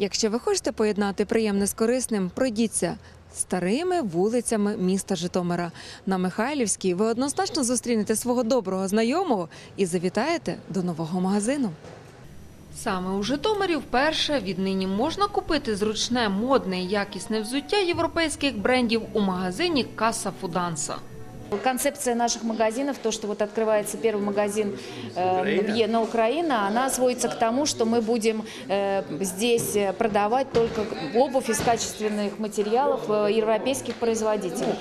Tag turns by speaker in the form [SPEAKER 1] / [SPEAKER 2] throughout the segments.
[SPEAKER 1] Якщо ви хочете поєднати приємне з корисним, пройдіться старими вулицями міста Житомира. На Михайлівській ви однозначно зустрінете свого доброго знайомого і завітаєте до нового магазину. Саме у Житомирі вперше віднині можна купити зручне, модне і якісне взуття європейських брендів у магазині Каса Фуданса.
[SPEAKER 2] Концепция наших магазинов, то, что вот открывается первый магазин э, в Е- на Украине, она сводится к тому, что мы будем э, здесь э, продавать только обувь из качественных материалов э, европейских производителей.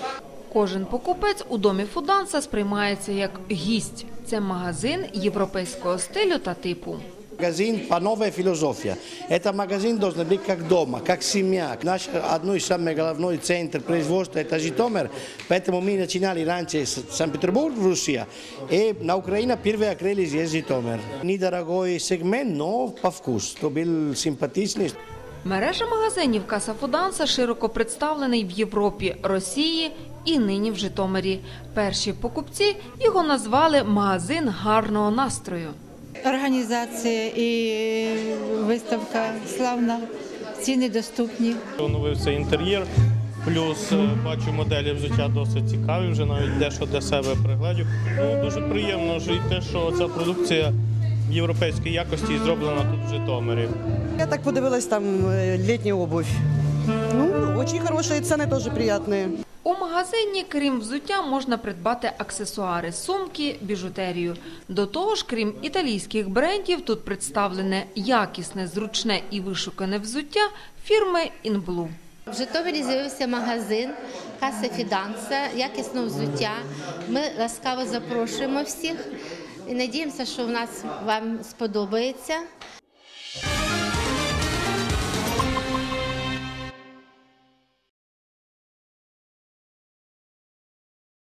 [SPEAKER 1] Кожен покупець у домі Фуданса сприймається як гість. Це магазин європейського стилю та типу.
[SPEAKER 3] Магазин по новой философии. Это магазин должен быть как дома, как семья. Наш одно из самых главной центр производства это Житомир, поэтому мы начинали раньше с Санкт-Петербург в России, и на Украине первые открыли здесь Житомир. Недорогой сегмент, но по вкусу, то был симпатичный.
[SPEAKER 1] Мережа магазинів Каса Фуданса широко представлений в Європі, Росії і нині в Житомирі. Перші покупці його назвали магазин гарного настрою.
[SPEAKER 4] Організація і виставка славна, ціни доступні.
[SPEAKER 5] Оновився інтер'єр, плюс е, бачу моделі взуття досить цікаві, вже навіть дещо для себе пригледів. Ну, дуже приємно що і те, що ця продукція європейської якості і зроблена тут в Житомирі.
[SPEAKER 6] Я так подивилась там э, летняя обувь. Ну, очень хорошие цены, тоже приятные.
[SPEAKER 1] У магазині, крім взуття, можна придбати аксесуари, сумки, біжутерію. До того ж, крім італійських брендів, тут представлене якісне, зручне і вишукане взуття фірми Інблу.
[SPEAKER 7] В Житомирі з'явився магазин Каса Фіданса, якісного взуття. Ми ласкаво запрошуємо всіх і надіємося, що в нас вам сподобається.